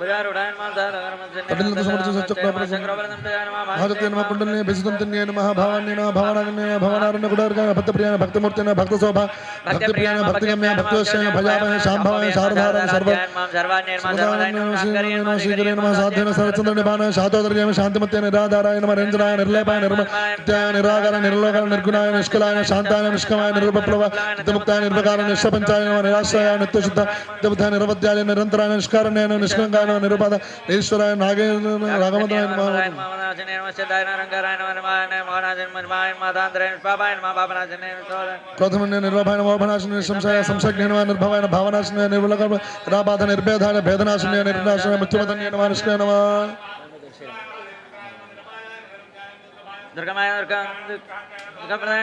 మహేంద్ర దేవ సంస్థ వైభవ హరినేత్రాగ్ని సంతత నమ కుండలిని నమ భావాన్ని నమ భావనాన్ని భవనారణ్య గుడార్గాయ భక్తప్రియాయ భక్తమూర్తిన భక్త శోభ భక్తిప్రియాయ భక్తిగమ్య భక్తోశ్చయ భజామయ సర్వ శ్రీకరే నమ సాధ్యన సరచంద్ర నిపాన శాంతిమత్య నిరాధారాయ నమ నిర్లేపాయ నిరాకార నిర్లోకాల నిర్గుణాయ నిష్కలాయ శాంతాయ నిష్కమాయ నిర్వప్లవ నిత్యముక్తాయ నిర్వకార నిరాశ్రయాయ నిత్యశుద్ధ నిత్యబుద్ధ నిరంతరాయ నిష్కారణ్యాయ నిష్కంకాయ నమ నిరుపాద ఈశ్వరాయ నాగే రాగమదాయ నమ. క్రోధమన్య నిర్వభాయన మోభనాశన సంశయ సంసజ్ఞ నిర్భవాయన భావనాశన నిర్వలక రాబాధ నిర్భేదాయ భేదనాశన నిర్నాశన మృత్యుమదన్య నమ. నిష్కయ నమ. దుర్గమాయ దుర్గం దుర్గప్రదాయ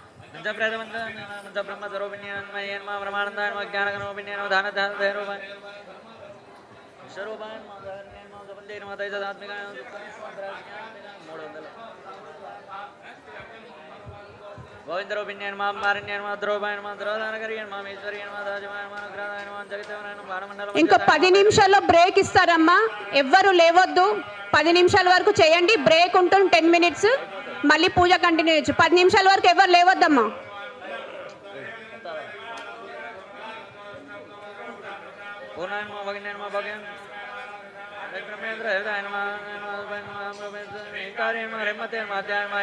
పార్వత్యాయ నమః పంచప్రేతమంత మంచ బ్రహ్మ స్వరూపిణ్య నమః నమః బ్రహ్మానందాయ నమః జ్ఞానగణోపిణ్య నమః దాన దాన రూపాయ విశ్వరూపాయ నమః ధరణ్యాయ నమః సపంచే నమః తైజదాత్మికాయ నమః మూడు వందలు గోవిందరూపిణ్య నమః మారణ్య నమః ద్రౌపాయ నమః ద్రోదానకర్య నమః ఈశ్వర్య నమః దాజమాయ నమః అనుగ్రహాయ నమః జగతవనాయ నమః బాణమండలం ఇంకో పది నిమిషాల్లో బ్రేక్ ఇస్తారమ్మా. ఎవ్వరు లేవద్దు. పది నిమిషాల వరకు చేయండి. బ్రేక్ ఉంటుంది. Ten minutes. మళ్ళీ పూజ కంటిన్యూ చేయొచ్చు. పది నిమిషాల వరకు ఎవరు లేవద్దమ్మా. పూర్ణాయ నమః భగిన్యాయ నమః భగన్ బ్రహ్మేంద్ర హృదయాయ నమః నమః నమః ఏకార్య నమః రెమ్మతే నమః అధ్యాయ నమః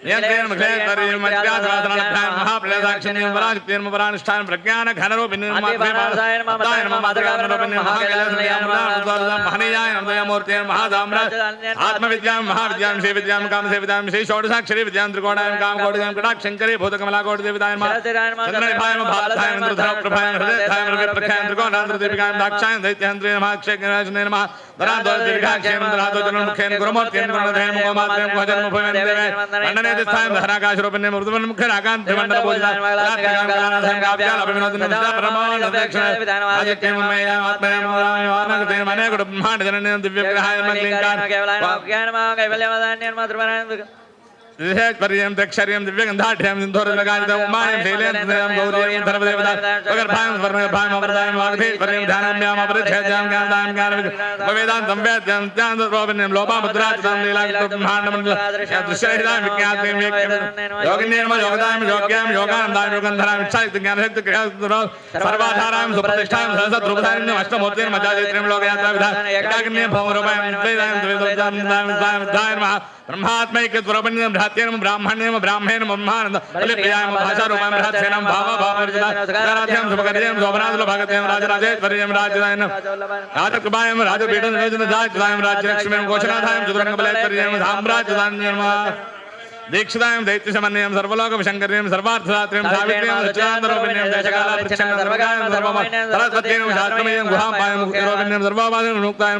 यन्त्रेण मुखेन तरीर मज्जाद्वादनाभ्याम महाप्लेदाक्षण्यं वराक्तिर्म वरानिष्ठान प्रज्ञान घनरूपि निर्मात्रे बालसायन ममदायन ममादगान रूपि निर्माकलसनयम रामदासम महनीयाय नमोदयमूर्तेन महादामराज आत्मविद्यां महाविद्यां श्रीविद्यां कामसेविदां श्री षोडशाक्षरी विद्यां त्रिकोणायं कामकोटिदां कटाक्षङ्करी भूतकमलाकोटिदेविदायं चन्द्रनिभायं भारतायं रुद्रप्रभायं हृदयधायं रविप्रख्यायं त्रिकोणान्तरदीपिकायं दाक्षायं दैत्यहन्त्रे नमः अक्षयज्ञराजने नमः धराधो दीर्घाक्षयं धराधो जन्ममुखेन गुरुमूर्तेन गुरुधेन మండనే దిస్థాయం ధరాకాశరూపిణ్యం మృదువన్ ముఖేన ఆకాంతి మండల బ్రహ్మాండ జననం దివ్య గ్రహాయ विशेषपर्यं दक्षर्यं दिव्यं दाढ्यं सिन्धोरमगानितं उमायं शैलेन्द्रं गौरीयं धर्मदेवता स्वगर्भायं स्वर्णगर्भायं अमृतायं वाग्भिपर्यं ध्यानम्याम् अपरिच्छेद्यां ज्ञानदायं ज्ञानविद् उपवेदान्तं वेद्यं ज्ञानदोपनियं लोपामुद्राचितं लीलाकृतब्रह्माण्डमण्डलदृश्यहितां विज्ञातिं योगिनेर्म योगदायं योग्यां योगानन्दायं योगन्धराम् इच्छायुक्तं ज्ञानशक्ति क्रियासुरौ सर्वाधारां सुप्रतिष्ठां सरसद्रूपधारिण्यम् अष्टमूर्तिर्मजाचैत्र्यं लोकयात्राविधानं एकाग्नियं भौमरूपायं द्वैदायं द्वैदायं द्वैदायं द्वैदायं బ్రహ్మాత్మైక స్వరూపణ్యం భ్రాత్యేన బ్రాహ్మణ్యం బ్రాహ్మణేన బ్రహ్మానంద బలిప్రియాయ భాషారూపం భ్రాత్యేనం భావ భావరాధ్యం శుభకర్యం శోభనాథుల భగత్యం రాజరాజేశ్వర్యం రాజదాయన రాజకృపాయం రాజపీఠం నివేదన దాయం రాజ్యలక్ష్మీం ఘోషనాథాయం చతురంగ బలేశ్వర్యం दीक्षतायां दैत्यसमन्वयं सर्वलोकविशङ्कर्यं सर्वार्थदात्र्यं सावित्र्यं सच्चिदानन्दरूपिण्यं देशकालापरिच्छन्नं सर्वकालं सर्वमयं सरस्वत्येनं शास्त्रमयं गुहापायं मुक्तिरूपिण्यं सर्वपादेन मुक्तायं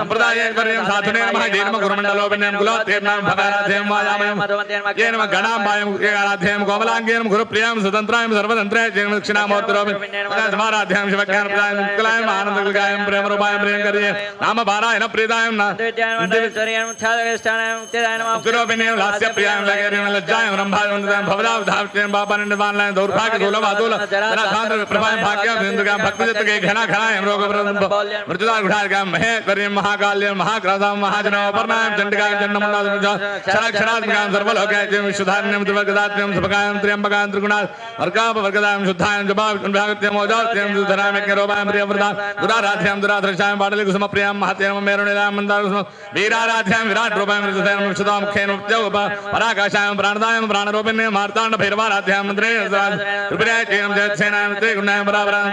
सम्प्रदायैर्वर्यं साधुनेन नमः जय नमः गुरुमण्डलोपिण्यं कुलोत्तेर्नां भगवानाध्ययं वायामयं जय नमः गणाम्बायं मुक्तिकालाध्ययं कोमलाङ्गेनं गुरुप्रियाँ स्वतन्त्रायं सर्वतन्त्राय जय नमः दक्षिणामूर्तिरूपिण्यं समाराध्ययं शिवज्ञानप्रदायं मुक्तिलायं आनन्दगुलगायं प्रेमरूपायं प्रियङ्कर्ये नामभारायण प्रीतायं न दिव्यैश्वर्यं छादवेष्टानां मुक्तिदायं नमः च प्रियाँ लगे रे लज्जाएँ रंभाय वंदनां भवदाव धावतें बाबा ने निवान लाएँ, दौर भाग, दोला बादोल जरा सांद्र प्रभाय भाग्य बिंदु का भक्ति जत के घना घना हम रोग प्रदम मृत्युदार घुठार का महे करें महाकाल्य महाक्रासाम महाजनव परनाम चंडिका जन्मना शरा शरा ज्ञान सर्वल हो गए जिम सुधारण्यम त्रिवर्गदात्यम सुभगायम त्र्यंबकायम त्रिगुणात वर्गाप वर्गदायम शुद्धायम जबाव उन्भागत्यम औजात्यम सुधराम यज्ञरोपायम प्रियवृदाम दुराराध्यम दुराधृषायम बाडले कुसुम प्रियम महात्यम मेरुणिलाम मंदार कुसुम वीराराध्यम विराट रूपायम ऋतुसैनम शुदाम खेनुप्त्योपा పరాకాశాయం ప్రాణదాయం ప్రాణరూపిణ్యం మార్తాండ భైరవారాధ్యాం మంత్రే కృపయాచయం జయసేనాయం తే గుణాయం పరాపరాం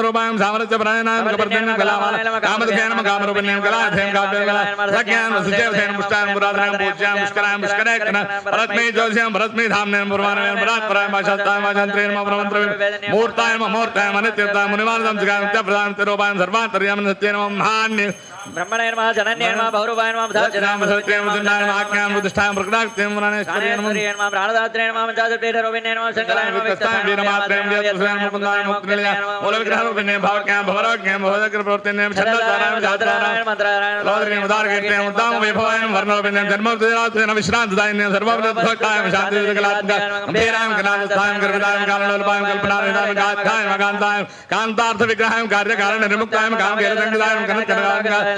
రూపాయం సామరస్య ప్రాణాయం కపర్దన్యం కామరూపిణ్యం కళాధ్యం కావ్యం కళా సజ్ఞానం సుజయసేన పుష్టాయం పూజ్యాం పుష్కరాయం ధామ్నేన పురమానవేన భాషాంత్రేణ మూర్తాయం అమూర్తాయం అనిత్యతాయం జగాం నిత్యేన మహాన్య ब्रह्मणे नमः जनन्ये नमः भौरवाय नमः धाजराम सवित्रे नमः सुंदराय नमः आज्ञाम प्रतिष्ठाम प्रकटाक्तिम वराणे स्तुते नमः सूर्य नमः प्राणदात्रे नमः मंजाजपे धरोविने नमः संकलाय नमः विस्तस्ताय वीरमात्रे नमः यत्सुरे नमः मुकुंदाय मुक्तिलय मूल विग्रह रूपिणे भावक्याम भवराज्ञाम भवदग्र प्रवर्तने नमः छंदसाराय नमः धात्राराय नमः मंत्राराय नमः रौद्रे नमः दारकीर्ते नमः उद्दाम वैभवाय नमः वर्णरूपिणे जन्मोत्तरात्रे नमः विश्रांतदाय नमः सर्वविद्भक्ताय नमः शांतिविदकलात्मकाय अम्बेरायम कलास्थायम गर्भदायम कालनोलपायम कल्पनारेदायम गाथायम अगांतायम कांतार्थ विग्रहायम कार्यकारण निर्मुक्तायम काम केरसंगदायम कनकदायम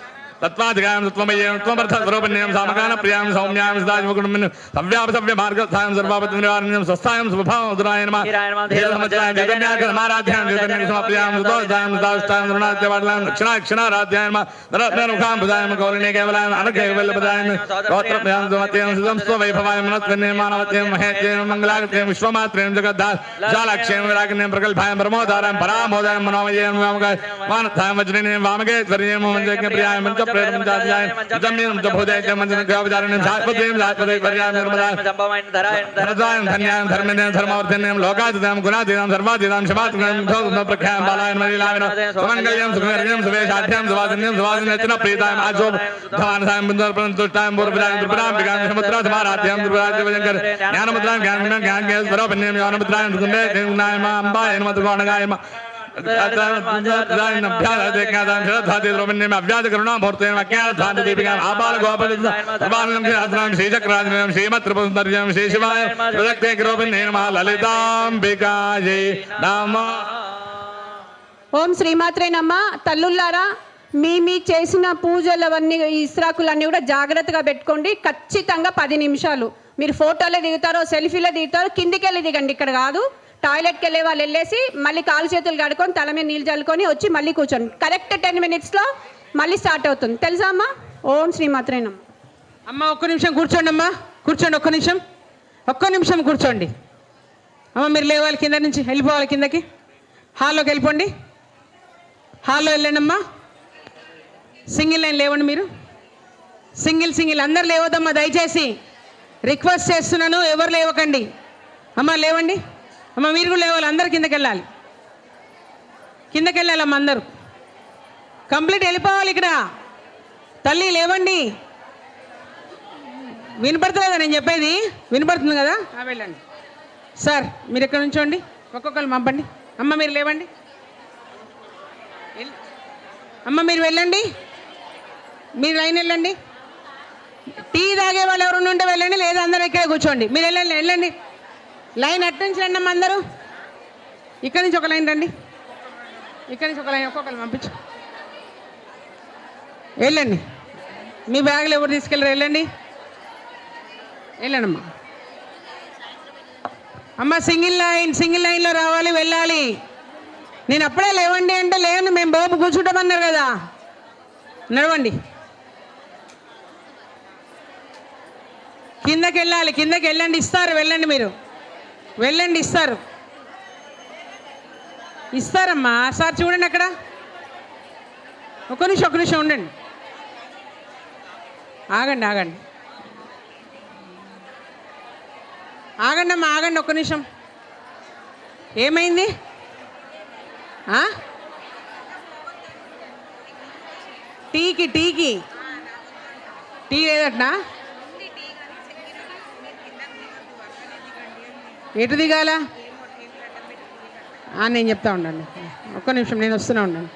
తత్వాధికారం తత్వమయ్యం త్వమర్థస్వరూపిణ్యం సామకాన ప్రియాం సౌమ్యాం సదాశివకుటుంబిని సవ్యాప సవ్య మార్గస్థాయం సర్వాపతి నివారణ్యం స్వస్థాయం స్వభావం ఉదరాయ నమ సమారాధ్యాయం చైతన్యం సమప్రియాం సుతోదాయం సుతాష్టాయం రుణాద్యవాడ్లాం దక్షిణాక్షిణారాధ్యాయం రత్నముఖాం బుధాయం గౌరిణే కేవలాయం అనకేవల్పదాయం గోత్రప్యాం సుమత్యం సుతం స్వవైభవాయ మనత్వన్యం మానవత్యం మహేత్యం మంగళాగత్యం విశ్వమాత్రేయం జాలాక్ష్యం విరాగన్యం ప్రగల్భాయం మనోమయం మంజజ్ఞ ప్రియాయం ప్రేరం జాధ్యాయం జమ్యం జభోదయం మంజన గావదారణ్యం సాత్పత్యం సాత్పదే పర్యాయం నిర్మదా జంబమైన ధరాయణ ధనదాయం ధన్యాయం ధర్మిణ్యం ధర్మవర్ధన్యం లోకాదిదాం గుణాదిదాం సర్వాదిదాం శమాత్మం ప్రఖ్యాం బాలాయన మలీలాయన సుమంగళ్యం సుఖర్యం సువేషాఢ్యం సువాసన్యం సువాసన్యచన ప్రీతాయం ఆజో ధవానసాయం బిందర్ ప్రంతుష్టాయం పూర్వదాయం త్రిపురాం విగాం సముద్ర సమారాధ్యం త్రిపురాజ్య భయంకర జ్ఞానముద్రాం జ్ఞానం జ్ఞాన జ్ఞాన నమ లలితాంబికాయే నమ. ఓం శ్రీమాత్రేనమ్మ తల్లుల్లారా మీ మీ చేసిన పూజలవన్నీ ఇస్రాకులన్నీ కూడా జాగ్రత్తగా పెట్టుకోండి. ఖచ్చితంగా పది నిమిషాలు. మీరు ఫోటోలో దిగుతారో సెల్ఫీలో దిగుతారో కిందికెళ్ళి దిగండి. ఇక్కడ కాదు. టాయిలెట్కి వెళ్ళే వాళ్ళు వెళ్ళేసి మళ్ళీ కాలు చేతులు కడుకొని తల మీద నీళ్ళు చల్లుకొని వచ్చి మళ్ళీ కూర్చోండి. కరెక్ట్ టెన్ మినిట్స్లో మళ్ళీ స్టార్ట్ అవుతుంది. తెలుసా అమ్మా? ఓం శ్రీమాత్రేనమ్మ అమ్మ ఒక్క నిమిషం కూర్చోండి అమ్మా. కూర్చోండి ఒక్క నిమిషం. ఒక్క నిమిషం కూర్చోండి. అమ్మ మీరు లేవాలి కింద నుంచి? వెళ్ళిపోవాలి కిందకి? హాల్లోకి వెళ్ళిపోండి. హాల్లో వెళ్ళండి అమ్మా. సింగిల్ లైన్ లేవండి మీరు. సింగిల్ సింగిల్ అందరు లేవద్దమ్మా దయచేసి. రిక్వెస్ట్ చేస్తున్నాను ఎవరు లేవకండి. అమ్మ లేవండి. అమ్మ మీరు కూడా లేవాలి అందరు కిందకి వెళ్ళాలి కిందకి వెళ్ళాలమ్మ అందరూ. కంప్లీట్ వెళ్ళిపోవాలి ఇక్కడ. తల్లి లేవండి. వినపడుతుందా నేను చెప్పేది? వినపడుతుంది కదా? వెళ్ళండి. సార్ మీరు ఎక్కడ నుంచోండి? ఒక్కొక్కరు పంపండి. అమ్మ మీరు లేవండి. అమ్మ మీరు వెళ్ళండి. మీరు లైన్ వెళ్ళండి. టీ తాగే వాళ్ళు ఎవరు ఉంటే వెళ్ళండి లేదా అందరూ ఇక్కడే కూర్చోండి. మీరు వెళ్ళండి వెళ్ళండి. లైన్ అటు నుంచి రండి అమ్మ అందరూ? ఇక్కడి నుంచి ఒక లైన్ రండి. ఇక్కడి నుంచి ఒక లైన్ ఒక్కొక్కరు పంపించు. వెళ్ళండి. మీ బ్యాగులు ఎవరు తీసుకెళ్ళరు? వెళ్ళండి. వెళ్ళండి అమ్మా అమ్మ సింగిల్ లైన్ సింగిల్ లైన్లో రావాలి వెళ్ళాలి. నేను అప్పుడే లేవండి అంటే లేవండి మేము బాబు కూర్చుంటామన్నారు కదా. నడవండి. కిందకి వెళ్ళాలి కిందకి వెళ్ళండి ఇస్తారు వెళ్ళండి మీరు. వెళ్ళండి ఇస్తారు. ఇస్తారమ్మా. సార్ చూడండి అక్కడ. ఒక నిమిషం ఒక నిమిషం ఉండండి. ఆగండి ఆగండి. ఆగండి అమ్మా ఆగండి ఒక్క నిమిషం. ఏమైంది? ఆ? టీకి టీకి. టీ లేదట్నా? ఎటు దిగాల నేను చెప్తా ఉండండి. ఒక్క నిమిషం నేను వస్తూనే ఉండండి.